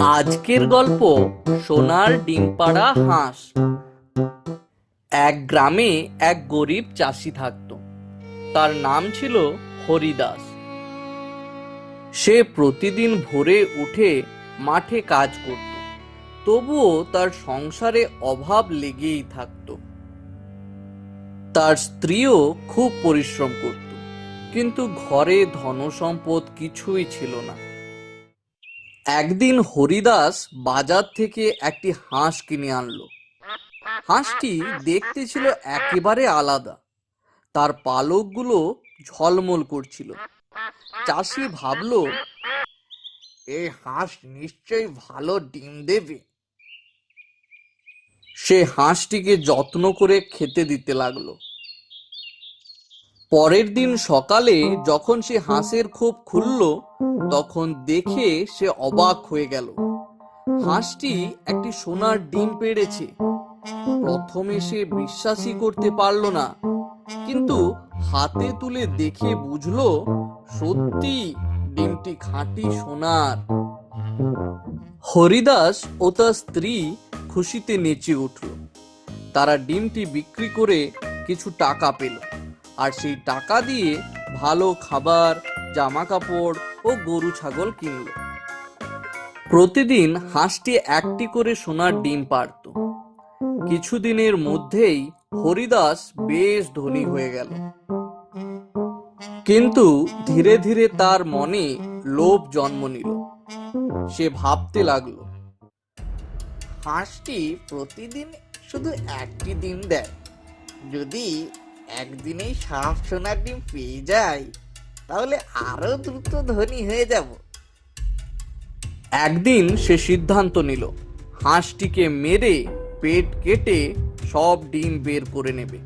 আজকের গল্প সোনার ডিম পাড়া হাঁস। এক গ্রামে এক গরিব চাষি থাকত। তার নাম ছিল হরিদাস। সে প্রতিদিন ভোরে উঠে মাঠে কাজ করত। তবুও তার সংসারে অভাব লেগেই থাকত। তার স্ত্রীও খুব পরিশ্রম করত, কিন্তু ঘরে ধনসম্পদ কিছুই ছিল না। একদিন হরিদাস বাজার থেকে একটি হাঁস কিনে আনলো। হাঁসটি দেখতে ছিল একেবারে আলাদা। তার পালকগুলো ঝলমল করছিল। চাষি ভাবলো এই হাঁস নিশ্চয়ই ভালো ডিম দেবে। সে হাঁসটিকে যত্ন করে খেতে দিতে লাগল। পরের দিন সকালে যখন সে হাঁসের খোপ খুলল তখন দেখে সে অবাক হয়ে গেল। হাঁসটি একটি সোনার ডিম পেড়েছে। প্রথমে সে বিশ্বাসই করতে পারল না কিন্তু হাতে তুলে দেখে বুঝলো সত্যি ডিমটি খাঁটি সোনার। হরিদাস ও তার স্ত্রী খুশিতে নেচে উঠল। তারা ডিমটি বিক্রি করে কিছু টাকা পেল। আর সেই টাকা দিয়ে ভালো খাবার জামা কাপড় ও গরু ছাগল কিনল। প্রতিদিন হাঁসটি একটি করে সোনার ডিম পারত কিছুদিনের মধ্যেই হরিদাস বেশ ধনী হয়ে গেল। কিন্তু ধীরে ধীরে তার মনে লোভ জন্ম নিল। সে ভাবতে লাগল, হাঁসটি প্রতিদিন শুধু একটি ডিম দেয়। যদি একদিনেই সাপ সোনার ডিম পেয়ে যাই তাহলে আরও দ্রুত ধনী হয়ে যাব। একদিন সে সিদ্ধান্ত নিল, হাঁসটিকে মেরে পেট কেটে সব ডিম বের করে নেবে।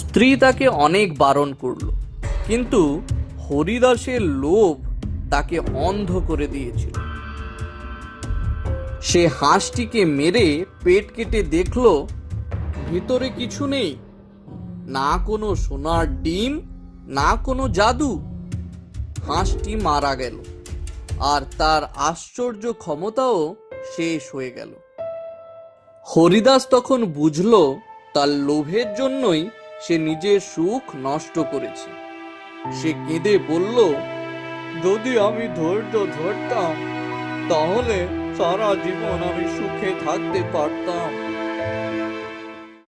স্ত্রী তাকে অনেক বারণ করল, কিন্তু হরিদাসের লোভ তাকে অন্ধ করে দিয়েছিল। সে হাঁসটিকে মেরে পেট কেটে দেখল, ভিতরে কিছু নেই। না কোনো সোনার ডিম, না কোনো জাদু। হাঁসটি মারা গেল, আর তার আশ্চর্য ক্ষমতাও শেষ হয়ে গেল। হরিদাস তখন বুঝলো, তার লোভের জন্যই সে নিজের সুখ নষ্ট করেছে। সে কেঁদে বলল, যদি আমি ধৈর্য ধরতাম, তাহলে সারা জীবন আমি সুখে থাকতে পারতাম।